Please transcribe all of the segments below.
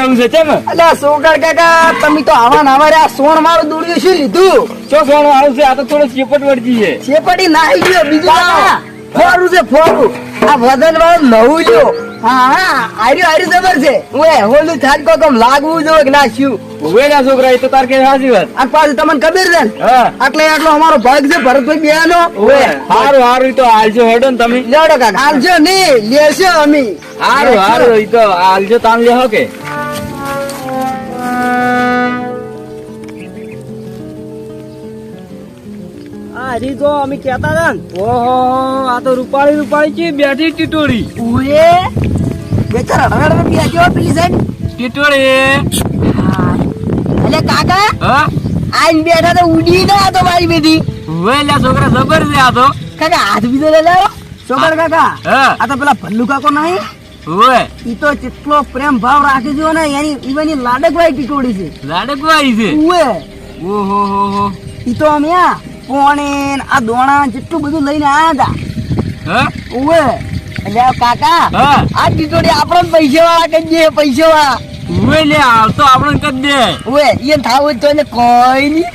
આજુ છે કેમ અલ્યા સોગર કાકા તમે તો આવા ને આવા સોણ વાળું દોડ્યું શું લીધું? ચો સોનું આવશે આ તો થોડો ચેપટ વળજી છે. શેપટી નાહી ગયો બીજું ફોરું છે ફોરું આ વજન વાળું નવું લ્યો હા હા આર્યું આર્યું જબર છે? ઓએ હોલું થાજ કો કમ લાગવું જોઈએ કે ના શું ઉભે ના છોકરા એ તો તાર કે સાચી વાત. અને પાછું તમને ખબર છે ને? આટલે આટલો અમારો ભાગ છે ભરતભાઈ બેનો. ઓએ હારું હારું તો હાલજો હેડો ને તમે. લેડો કાકા હાલજો નહીં લેશો અમે. હારું હારું તો હાલજો તાન લેહો કે. હજી તો અમે કહેતા હતા ને ઓહો આ તો રૂપાળી રૂપાળી છે બેઠી ટીટોળી. ઓએ બેચારા રગડ બેજો પેલી સાઈડ ટીટોળી. અલે કાકા હા? આઈન બેઠા તો ઉડી ના તો મારી બેટી. વેલા છોકરા જબર છે આ તો. કાકા હાથ બીજો લે લાવો. છોકરા કાકા હા. આ તો પેલા ભલ્લુ કાકો નહીં? ઉભે ઈ તો કેટલો પ્રેમ ભાવ રાખે છે ને એની ઈવાની લાડક ટીટોળી છે. લાડકવાઈ છે? ઉએ ઓહો હો હો. ઈ તો અમે આ પોણે આ દોણા જેટલું બધું લઈને આયા હતા. ઉવે એટલે કાકા આ ટીટોડી આપણે પૈસા વાળા કહીએ પૈસા વાળા ઉવે લે હાલ તો આપણે કરી દે. ઉવે એ થાવ તો એને કોઈ નહીં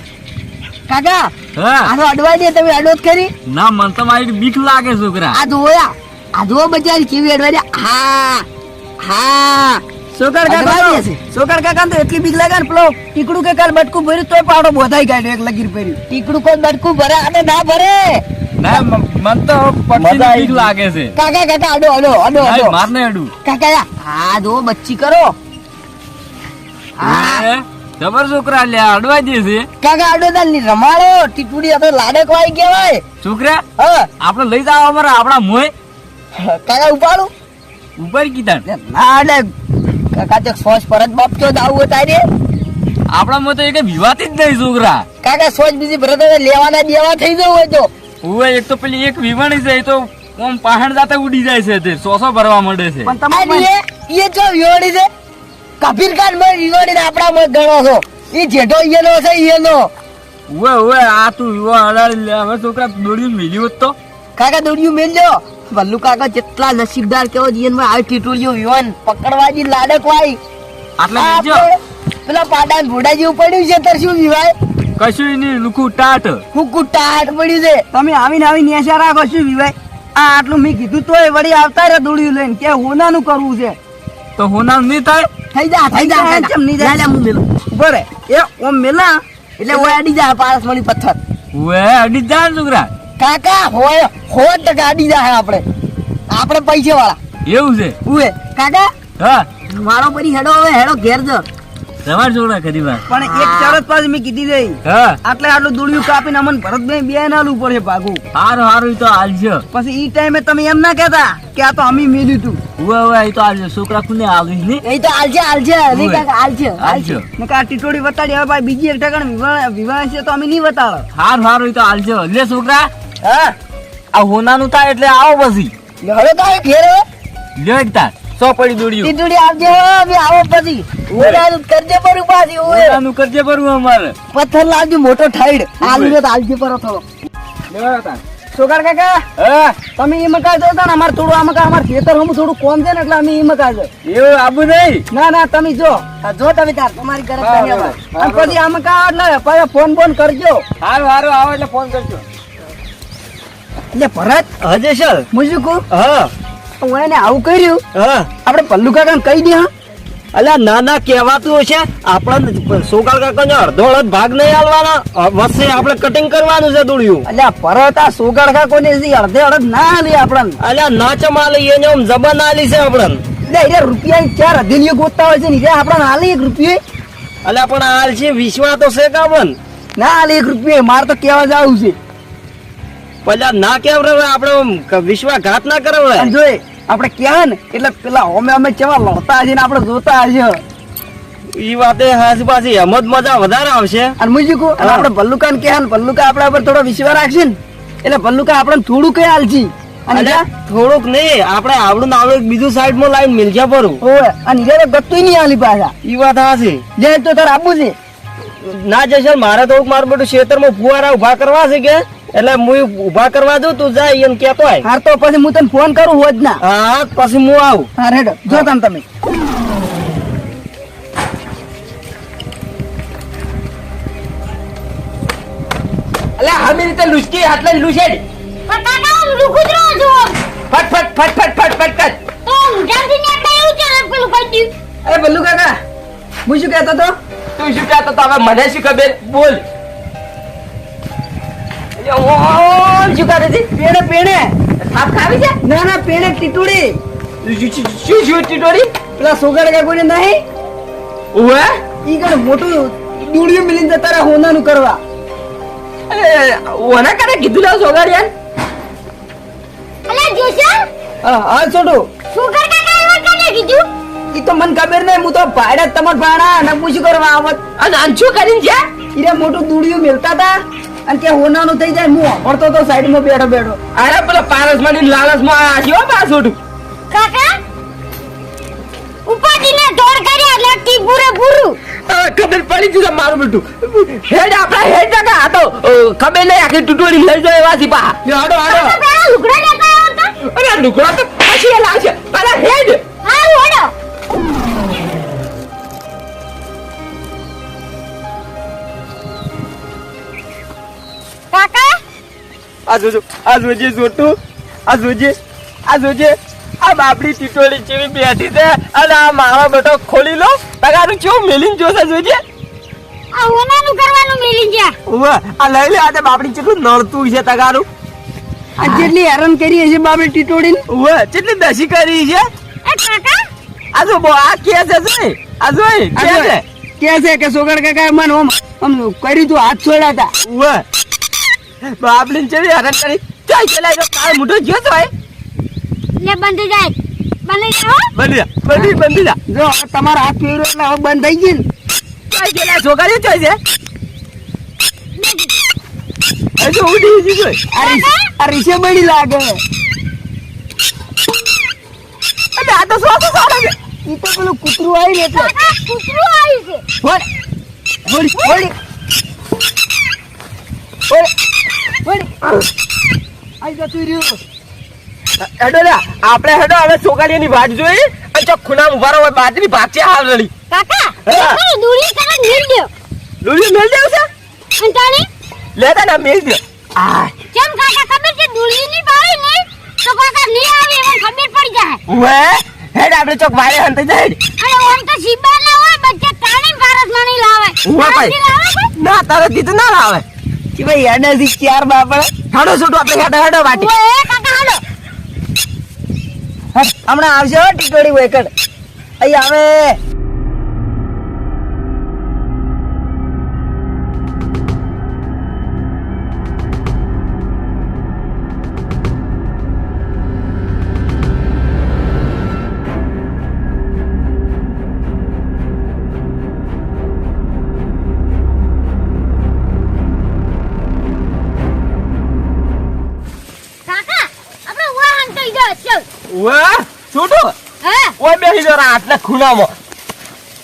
કાકા હા? અડવા દે તમે અડોત કરી. ના મન તો મારી બીક લાગે છોકરા. આ જોયા આ જો બજાર કેવી અડવા દે. હા હા. સોકર કાકા સોકર કાકા તો એટલી બીક લાગે ને પેલો ટીકડું કે કાલ બટકું ભર્યું તોય પાડો બોધાઈ કાઢ્યો એક લગીર ભર્યું ટીકડું કોઈ બટકું ભરે અને ના ભરે. ના મન તો પટ્ટી બીક લાગે છે. કાકા કાકા અડો અડો અડો અડો માર ને અડું કાકા હા જો બચ્ચી કરો. હા. જબર છોકરા લે અડવા દે છે. કાકા અડો દાલની રમાડો. ટીટુડી આપણે લાડક વાઈ કહેવાય. છોકરા હા. આપણે લઈ જાવ અમારા આપણા મોય કાકા ઉપાડું. ઉપર કીધા ના. એટલે કાકા તે સોચ પર જ બાપ ચો આવું હોય તારે આપણા મોય તો એક વિવાતી જ નહીં છોકરા. કાકા સોચ બીજી ભરત લેવાના દેવા થઈ જવું હોય તો. હોય એક તો પેલી એક વિવાણી છે એ તો ઓમ પહાડ જાતે ઉડી જાય છે તે સોસો ભરવા મળે છે. પણ તમારે એ જો વિવાણી છે. કબીર ખાનમાં વિવાણી આપણા માં ગણો છો. એ જેઠો ઈયનો છે ઈયનો. ઓએ ઓએ આ તું યુવા અડાડી લે. હવે છોકરા દોડ્યું મેલ્યું હોત તો? કાકા દોડ્યું મેલજો ભલ્લુ કાકા જેટલા નસીબદાર કેવો જીવનમાં આવી ટીટુલિયો વિવાન પકડવાજી લાડક વાઈ આટલે જો પેલા પાડા ભોડા જેવું પડ્યું છે તર શું વિવાય કશું નહીં લુખું ટાટ. હું ટાટ પડ્યું છે. તમે આવીને આવીને નેશા રાખો શું વિવાય આ આટલું મેં કીધું તોય વળી આવતા રે દોડ્યું લઈને કે હોનાનું કરવું છે. તો હોનાનું નહીં થાય? થઈ જા થઈ જા કેમ નહીં જાય હું મેલું. બરે એ ઓમ મેલા. એટલે ઓય અડી જા પારસ મળી પથ્થર. ઓય અડી જા છોકરા. કાકા હોય હો ટકા અડી જાય આપણે. આપણે પૈસા વાળા એવું છે? ઉએ કાકા હા. મારો પરી હેડો હવે હેડો ઘેર જો. તમારે છોકરા કરી વાત. પણ એક શરત પાસે મેં કીધી દઈ હા. આટલે આટલું દુડિયું કાપીને અમન ભરતભાઈ બે નાલું પડે ભાગું હારું હારું ઈ તો હાલજો પછી ઈ ટાઈમે તમે એમ ના કહેતા કે આ તો અમે મેલ્યું તું. ઉવે ઉવે ઈ તો હાલજો છોકરા કોને આવી ને? એ તો હાલજે હાલજે રે કાકા, હાલજે હાલજો. ને કા ટીટોડી વટાડી હવે ભાઈ બીજી એક ટકણ વિવાહ વિવાહ છે તો અમે નહીં વતાડો. હારું હારું ઈ તો હાલજો લે છોકરા. હા? આ હોનાનું થાય એટલે આવો પછી. હવે તો આ ઘેર લ્યો એક તાર સો પડી દોડ્યું. ટીટોડી આવજે હવે આવો પછી. ઓલાનું કરજે પર પાછી ઓય. હોનાનું કરજે બરું અમારે. પથ્થર લાવજો મોટો ઠાઈડ આલુ તો હાલજે પર થોડો. સોગર કાકા હા? તમે ઈ મકા જો ને અમારે થોડું આ મકા અમારે ખેતર હમ થોડું કોમ છે ને એટલે અમે ઈ મકા જો એવું આબુ નહીં? ના ના તમે જો. જો તમે તાર તમારી ગરજ હા, ધન્યવાદ. અને પછી આ મકા એટલે પછી ફોન ફોન કરજો. હારું હારું આવો એટલે ફોન કરજો. એટલે ભરત. હજે સર મુજુકુ હા હું. એને આવું કર્યું? હા. આપણે પલ્લુ કાકા કહી દે હા. અલ્યા ના ના કહેવાતું હશે. આપણે સોકાળ કાકા નો અડધો અડધ ભાગ નહીં આલવાના વચ્ચે આપણે કટિંગ કરવાનું છે દોડ્યું. અલ્યા ભરત આ સોકાળ કાકો છે અડધે અડધ ના આલી આપણને. અલ્યા ના ચમાલે એને આમ જબાન આલી છે આપણને. એટલે એ રૂપિયા ચાર હથેલીઓ ગોતતા હોય છે ને આપણને આલી એક રૂપિયે. અલ્યા પણ હાલ છે વિશ્વા તો છે કાબન ના આલી એક રૂપિયે મારે તો કહેવા જવું છે. પેલા ના કેવડાવે આપણે આમ ક- વિશ્વાઘાત ના કરાવે જોઈ આપણે ક્યાં ને? એટલે પેલા અમે અમે કેવા લડતા હશે ને આપણે જોતા હશે. ઈ વાતે હાસ પાછી એમ મજા વધારે આવશે. અને મુજુકુ અને હા. આપણે ભલ્લુકા ને ને? ભલ્લુકા આપણા પર થોડો વિશ્વાસ રાખશે ને. એટલે ભલ્લુકા આપણને થોડું કઈ હાલજી અને થોડુંક નહીં આપણે આવડું ને આવડું બીજું સાઈડમાં લાઈન મિલજા પરું. ઓય અને તો ગતું નહીં હાલી પાછા. ઈ વાત હાસી જે તો તાર આપવું છે. ના જશે મારે તો મારું બધું ખેતરમાં ફુવારા ઊભા કરવા છે કે? એટલે હું ઊભા કરવા દઉં તું જાય એમ કેતો હોય હાર તો પછી હું તને ફોન કરું હોજ ના. હા પછી હું આવું. હા રેડ. જો તમ તમે. અલે આવી રીતે લુસકી આટલે લુસેડ પણ કાકા હું જ ફટ ફટ ફટ ફટ ફટ ફટ ફટ. તો ઊંઝાથી ને એટલે એવું ચાલે? પેલું કહી એ બલ્લુ કાકા હું શું કહેતો તો? તું શું કહેતો તો? હવે મને શું ખબર? બોલ. ઓમ શું કરે છે? પેણે પેણે થાપ ખાવી છે? ના ના પેણે ટીટુડી શું- શું ટીટોડી પેલા નહીં? ઓએ ઈ મોટું દૂડિયું મિલીને જતા રહ્યા હોનાનું કરવા. ઓના કરે કીધું લે સોગાડિયાન? અલા જોશા? હા હા છોટું. સુગર કાકા એવા કને કીધું ઈ તો મન ખબર નહીં હું તો ભાડા તમાર ભાડા અને પૂછ્યું કરવા આવત. અને શું કરીને છે? ઈરે મોટું દૂડિયું મિલતા હતા. અને કે હોનાનું થઈ જાય હું પડતો તો સાઈડમાં બેઠો બેઠો. અરે પેલો પારસમાંથી લાલચમાં માં આવ્યો હો કાકા ઉપાડીને દોડ કરી એટલે ટીપુરે પૂરું ખબર પડી જશે મારું બેટું. હેડ આપડા હેડ ટકા આ તો ખબર નહીં આખી ટુટોડી લઈ જાય એવા થી પા હાડો હાડો તો લેતા આવ્યો અરે લુકડા તો પછી લાવશે. પેલા આ જોજો આ જોજે જોટું આ જોજે આ જોજે. આ બાપડી ટીટોળી જેવી બેઠી છે અને આ મારો બેટો ખોલી લો. તગારું કેવું મેલીન જોશે જોજે? આ હોનાનું કરવાનું મેલીન જા ઉવે આ લઈ લે આ તે બાપડી કેટલું નળતું છે તગારું. આ જેટલી હેરાન કરી છે બાપડી ટીટોળીને. ઉવે કેટલી દશી કરી છે? એ કાકા? આ જો બો આ કે છે જોઈ આ જોઈ કે જો, છે? કે છે કે સોગર કાકા મન ઓમ આમ કર્યું તું હાથ છોડાતા હતા. ઉવે ચેવી હરણ કરી? ચાલ પેલા જો કાળ મુઢો જ્યો તો હોય લે બંધી જાય. બંધી જાઓ બંધી જા, બંધી બંધી જા. જો તમારા હાથ પીરો એટલે હવે બંધ થઈ ગઈ ને. ચાલ પેલા છોકરી ચોય છે હજુ ઉડી છે જોઈ આ રીસ- બળી લાગે. અરે આ તો સો સો સારો છે. ઈ તો પેલું કૂતરું આવી ને એટલે. કૂતરું આવી છે. વળી વળી વળી હેડો લે આપણે હેડો હવે છોકરીઓની વાટ જોઈ અને ચોક ખૂણામાં ઊભા રહો બાજરી ભાગશે હાલ રડી કાકા દૂરી મેલ દો. દૂરી મેલ દેવ છે? અને તાણી લેતા ના મેલ દે. આ કેમ કાકા ખબર છે દૂરી ની પાડી ને તો કાકા નહીં આવે એમાં ખબર પડી જાય. હેડ આપણે ચોક વારે હંતે જાય તો સીબા ના હોય બચ્ચે તાણી ભારતમાં નહીં લાવે? ના તારે દીધું ના લાવે. કે ભાઈ હેડેથી ચાર બાપડે હેડો છોટું આપણે હેડો હેડો વાટી. ઓએ કાકા હાલો. હમણાં આવશે ટીકડી ટીટોડી વેકડ અહીં આવે. હે બેસી બેહી જો આટલા ખુલામાં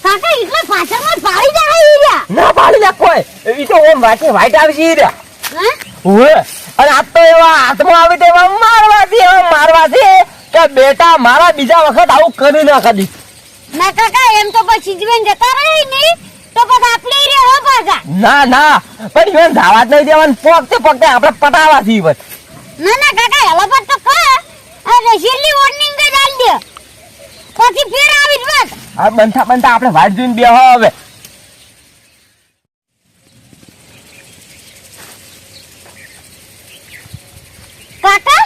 કાકા એટલે પાછળમાં પાડી દે રહ્યા. ના પાડી દે કોઈ. ઈ તો ઓમ વાટે વાઈટ આવી છે રહ્યા. ઉવે. અને આ તો એવા હાથમાં આવી તો મારવા મારવાથી એવા મારવાથી કે બેટા મારા બીજા વખત આવું કરી ના કદી ના કાકા એમ તો પછી જીવન જતા રહે નહીં તો પછી આપણે હો પાછા. ના ના. પણ ઈવન ધાવા જ નહીં દેવાનું પોકતે પોકતે આપણે પટાવા થી ઈવન. ના ના કાકા હેલો પર તો કા. આ રેશિયલી વોર્નિંગ જ આલ દે પછી ફેર આવીશ બસ આ બનતા બનતા આપણે વાટ જોઈને બે હવે. કાકા?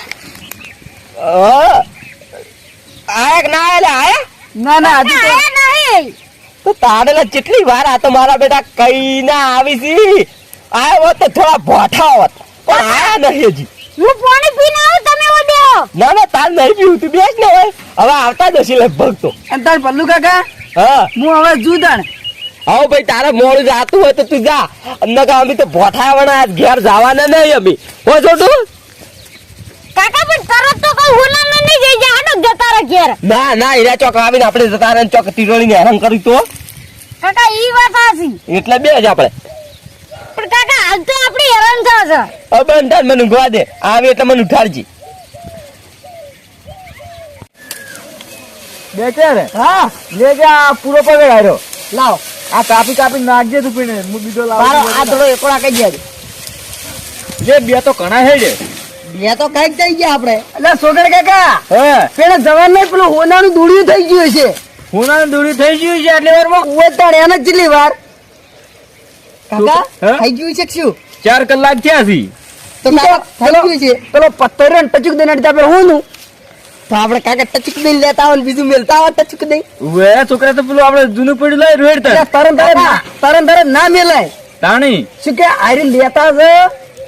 આયા કે ના આયા આયા ના ના હજી તો નહીં. તો તારે કેટલી વાર આ તો મારા બેટા કઈ ના આવી છી. આયા હોત તો થોડા ભોઠા હોત. પણ આયા નહીં હજી. હું પાણી પીને આવું બેહો ના ના તાર નહીં પીવું તું બેસ ને હવે હવે આવતા જ હશે લગભગ તો. અને તાર પલ્લુ કાકા? હા. હું હવે જુદણ હા ભાઈ તારે મોડું જાતું હોય તો તું જા. અમને કા અમે તો ભોઠાવાના આજ ઘેર જવાના નહીં અમે. હો છોટું? કાકા પણ તરત તો કઈ હોના ન નહીં જઈ જાય. આડો જતા રહે ઘેર. ના ના હીરા ચોક આવીને આપણે જતા રહે ચોક તીરોડીને હેરાન કરી તો. કાકા ઈ વાત હાસી એટલે બે જ આપણે. પણ કાકા આજ તો આપણે હેરાન થશે. છે તાર મને ઊંઘવા દે. આવે એટલે મને ઉઠાડજી. બે ચાર હા. લે જે આ પૂરો પગડ આવ્યો લાવ. આ કાપી કાપી નાખજે તું પીને. હું બીજો લાવ. આ થોડો એકોડા કઈ ગયા લે બે તો ઘણા હેડે બે તો કંઈક થઈ ગયા આપણે. એટલે સોગર કાકા હે. પેલા જવાન નહીં પેલું હોનાનું દૂડિયું થઈ ગયું છે. હોનાનું દૂડિયું થઈ ગયું છે એટલે વારમાં? ઓય તાણ એને કેટલી વાર. કાકા? થઈ ગયું છે શું? ચાર કલાક થયા છે. તો થઈ ગયું છે. પેલો પત્તર ને ટચુક દેનાડી પેલો હું નું તો આપણે કાકા ટચક દઈ લેતા આવે બીજું મેલતા આવે ટચક દઈ વે છોકરા તો પેલું આપણે જૂનું પડ્યું લાય રેડ એટલે તરત તરત ના તરત તરત ના મેલાય. તાણી. શું કે આયરન લેતા છે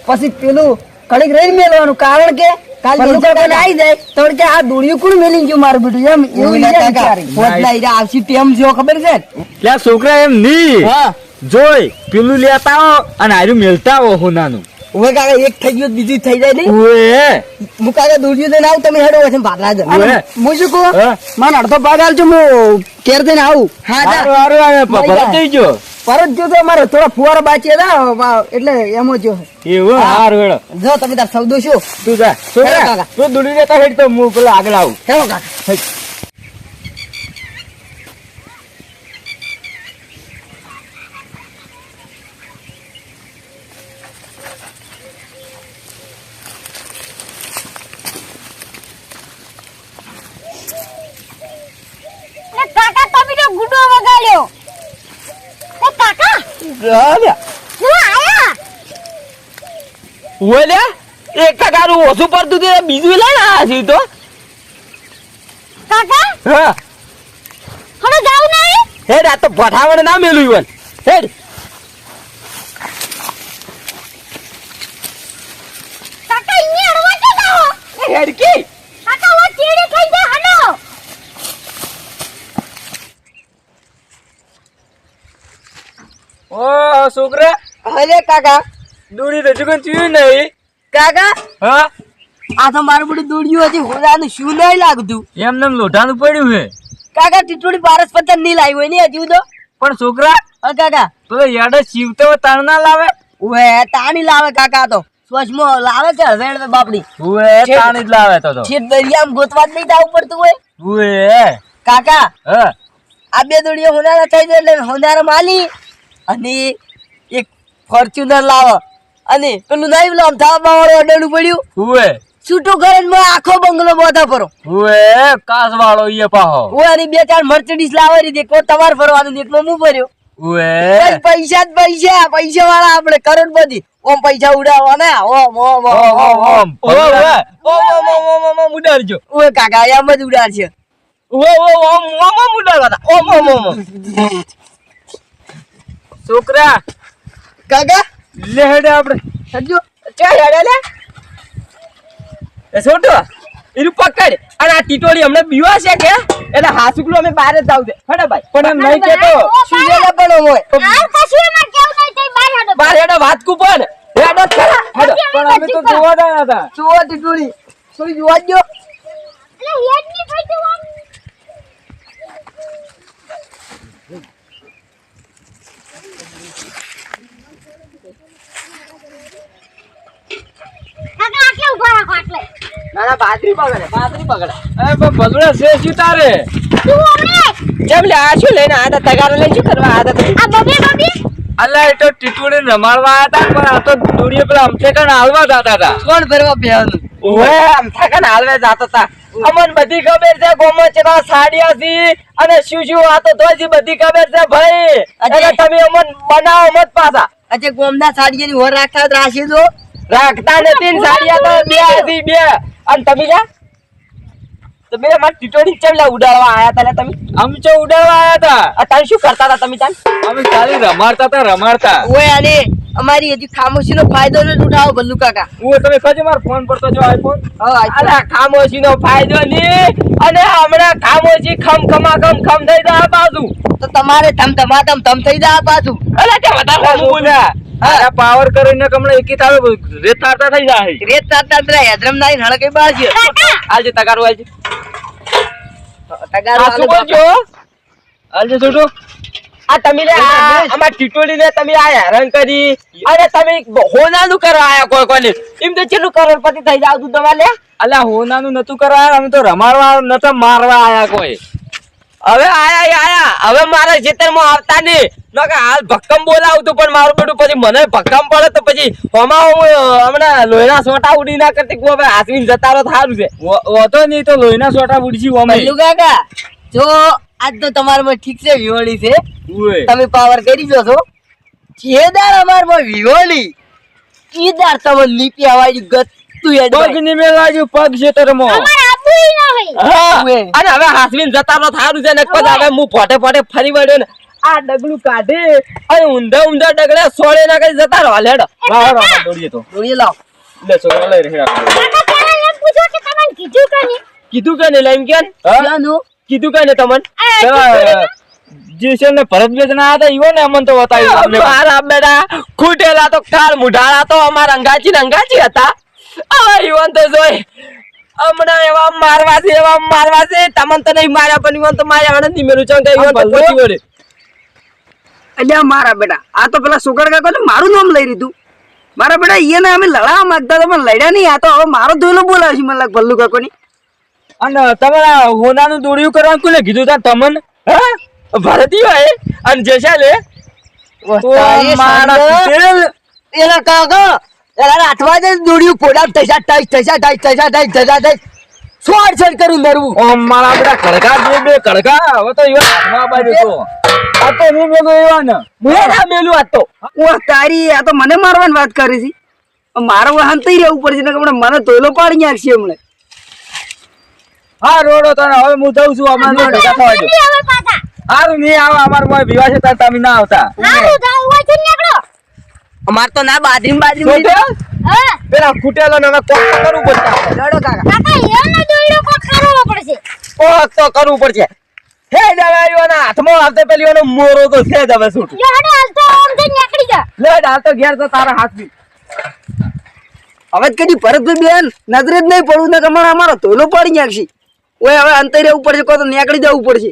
પછી પેલું કડીક રહી મેલવાનું. કારણ કે કાલ કાકા આવી જાય. તો કે આ દોડિયું કોણ મેલી ગયું મારું બેટું? એમ એવું વિચારી. ઈરા આવશી ટેમ જો ખબર છે? ત્યાં છોકરા એમ નહીં. હા. જોઈ પેલું લેતા આવો અને આર્યું મેલતા આવો હોનાનું. હવે કાકા એક થઈ ગયું બીજું થઈ જાય નહીં. ઓય હું કાકા દોડ્યું દઈને આવું તમે હેડો છે ભાગલા જ. હું શું કહું. મને અડધો ભાગ આલજો હું કેર દઈને આવું. હા જા. હારું હારું ભરત જા. થઈ ગયો. પરત જો તો મારે થોડા ફુવારા બાચી હતા એટલે એમ જો એવું. હારું હેડો. જો તમે તાર સૌદો શું તું જા. કાકા. તું દુડી લેતા હેડ તો હું પેલા આગળ આવું. હેડો કાકા ને કાકા તમે તો ગુડો વગાડ્યો એ કાકા હું આયા ઓલે એક ઓછું પડતું તે બીજું લઈને આયા છે તો. કાકા? હા. હવે જાવ નહીં? હેડ આ તો ભઠાવણ ના મેલું ઈવન. હેડ. કાકા ઇન્ને અડવા કે જાઓ. હેડ કી કાકા વો ચીડી થઈ જાય હનો ઓ છોકરા? અરે કાકા. દોડી તો ચૂકન ચૂયું નહીં. કાકા હા? આ તો મારું બધું દોડ્યું હજી હોદાનું શું નહીં લાગતું? એમ નેમ લોઢાનું પડ્યું હે. કાકા ટીટોડી પારસ પતંગ નહીં લાવી હોય ને હજુ તો. પણ છોકરા હા કાકા. તો યાડે શિવતો તાણ ના લાવે? ઓએ તાણી લાવે કાકા તો. સ્વચ્છમાં લાવે છે હવેડ બાપડી. ઉએ તાણી જ લાવે તો તો. છે દરિયામાં ગોતવા જ નહીં જવું પડતું હોય. કાકા હા. આ બે દોડીઓ હોનારા થઈ જાય એટલે હોનારા માલી. અને એક ફોર્ચ્યુનર લાવો અને પેલું નહીં પેલું અમથાવા વાળો અડેલું પડ્યું હુએ છૂટો ને આખો બંગલો બોધા ફરો હુએ કાસ વાળો ઈએ પાહો હુએ અને બે ચાર મર્સિડીઝ લાવે રીતે કો તમારે ફરવાનું એક એકમાં હું ભર્યો હુએ પૈસા જ પૈસા પૈસા વાળા આપણે કરોડપતિ ઓમ પૈસા ઉડાવવાના ઓમ ઓમ ઓમ ઓમ ઓમ ઓમ ઓમ ઓમ ઓમ ઉડાડજો ઓય કાકા એમ જ ઉડાડશે ઓ ઓ ઓમ ઓમ ઓમ ઉડાડવાના ઓમ ઓમ ઓમ ઓમ છોકરા. કાકા? લે હેડે આપણે સમજો ચા હેડે લે. એ છોટો એનું પકડ. અને આ ટીટોળી અમને બીવા છે કે? એટલે હાસુકલો અમે બહાર જ આવજે દે હડે ભાઈ. પણ એમ નહીં કેતો. શું જેલા પણ હોય આ કશું એમાં કેવું નહીં થઈ બહાર હેડો. બહાર હેડો વાત કુ પણ. હેડો ખરા. હેડો. પણ અમે તો જોવા જ હતા. જોવા ટીટોળી. સોરી જોવા જો એટલે હેડની થઈ તો આમ કાકા આટલે ઊભા રાખો આટલે ના ના બાદરી પકડે બાદરી પકડે. એ ભગડા છે શું તારે? તું લે આ શું લઈને આ તગારો લઈને શું કરવા આ આ બબે બબે! અલ્લા એ તો ટીટોળી રમાડવા હતા પણ આ તો દોડીએ પેલા અમથે કણ હાલવા જતા હતા કોણ ભરવા બેવાનું ઓએ અમથા કણ હાલવે જાતા હતા અમન બધી ખબર છે ગોમો સાડિયા અને શું શું આ તો બધી ખબર છે ભાઈ. એટલે તમે અમન બનાવો મત પાછા. અચ્છા ગોમના સાડીયાની હોર રાખતા રાખી દો. રાખતા નથી ને સાડિયા તો બે હતી બે. અને તમે ક્યાં તમે અમાર ટીટોડી ચેવલા ઉડાડવા આયા તા તમે? આમ ચો ઉડાડવા આયા તા? આ તમે શું કરતા હતા તમે તાન? અમે ખાલી રમાડતા તા રમાડતા. ઓય અને અમારી હજી ખામોશીનો ફાયદો ન ઉઠાવો ભલ્લુ કાકા. હું તમે કજો મારો ફોન પર તો જો આઈફોન હા અલા ખામોશી નો ફાયદો ની અને હમણાં ખામોશી ખમ ખમા ખમ ખમ થઈ જાય બાજુ. તો તમારે ધમ ધમા ધમ ધમ થઈ જાય પાછું અલા તે વધારે ખોટું બોલે આ પાવર કરીને કમણે એકી થાવે રેત તારતા થઈ જાય. રેત તારતા પેલા હેદરમ નાઈ હળકે બાજ્યો આજે તગારો આજે તગારો આજે શું આજે આલજે છોટો આ તમે અમાર ટીટોડી ને તમે આ હેરાન કરી. અરે તમે હોનાનું કરવા આયા કોઈ કોને એમ તો ચેલું કરોડપતિ થઈ જાવ તું તમારે લે. અલ્યા હોનાનું નતું કરવા અમે તો રમાડવા નતા મારવા આયા કોઈ. હવે આયા આયા હવે મારા ખેતરમાં આવતા નહીં. નકર હાલ ભક્કમ બોલાવતું પણ મારું બેટું પછી મને ભક્કમ પડે તો પછી હમણાં હું હમણાં લોહીના સોટા ઉડી ના કરતી હવે હાથવીને જતા રહો તો સારું છે. હોતો નહીં તો લોહીના સોટા ઉડી ઓમે ભલ્લુ કાકા જો આજ તો તમારામાં ઠીક છે વિહોણી છે. તમે પાવર કરી જો છો. ચેદાર અમારમાં વિહોણી. કીદાર તમે લીપી આવાજી ગતું પગ એડવાયની મેલાજુ પગ ખેતરમાં અમારે આપવું નહીં હા, ઉએ. અને હવે હાથવીને જતા તો સારું છે ને પછી હવે. હું ફોટે ફોટે ફરી વળ્યો ને આ ડગલું કાઢે. અને ઊંધા ઊંધા ડગલે સોળે ના કરી જતા રહો લેડો વાહ, વાહ, વાહ, દોડીએ તો. દોડી લાવ. લે છોકરા લઈ રહ્યા કાકા પહેલા એમ પૂછો કે તમને કીધું કે નહીં? કીધું કે લઈને? કીધું કઈ ને તમને? પેલા ને? ભરત બેચના હતા ઈવો ને અમન તો બતાવ્યું તમને મારા બેટા ખૂટેલા તો કાળ મુઢાળા તો અમારા અંગાચી ને અંગાચી હતા. આ ઈવન તો જોઈ હમણાં એવા મારવા છે એવા મારવા છે. તમને તો નહીં માર્યા પણ ઈવન તો માર્યા આનંદની મેરું ચંગ ઈવન તો અલ્યા મારા બેટા આ તો પેલા સુગર કાકો ને મારું નામ લઈ લીધું. મારા બેટા ઈને અમે લડવા માંગતા હતા પણ લડ્યા નહીં. આ તો હવે મારો ધોલો બોલાવે છે મને ભલ્લુ કાકો ની અને તમારા હોનાનું દોડ્યું કરવાનું કોને કીધું તા? તમન? હા? ભારતીય હોય અને જેસા લે? તો એના કાકા એના હાથમાં જ દોડ્યું. પોડા ટાઈસ તૈસા ટાઈસ તૈસા ટાઈસ તૈસા ટાઈસ. છોડ છોડ કરું નરવું ઓ મારા બેટા કડકા જે બે કડકા. હવે તો ઈવા હાથમાં બાજુ તો. આ તો હું મેલો ઈવા ને મેં ના મેલું આ તો. ઓ તારી આ તો મને મારવાની વાત કરી છે. મારો વાહન તઈ રહેવું પડશે ને મને તોયલો પાડી નાખશે હમણાં. હા રોડો તને હવે હું જઉં છું નો ભેગા થવા દો. સારું નહીં આવો અમાર મોય વિવાહ છે તાર તમે ના આવતા. સારું જાવ હોય છે નીકળો. અમાર તો ના મળી થયું? પેલા ખૂટેલા ને અમે કોક કરવું પડશે. લડો કાકા કાકા એનો દોયડો કોક કરવો પડશે. કોક તો કરવું પડશે. હે આયોના હાથમાં આવતે પેલી એનો મોરો તો છે જ હવે શું જો હડો હાલ તો આમ જઈને નીકળી જા. લે હાલ તો ઘેર તો તારા હાથની. હવે કદી ભરતભાઈ બેન નજરે જ નહીં પડવું ને તમારે અમારો તોયલો પાડી નાખશે. ઓય હવે અંતરે ઉપર છે કો તો નીકળી જવું પડશે.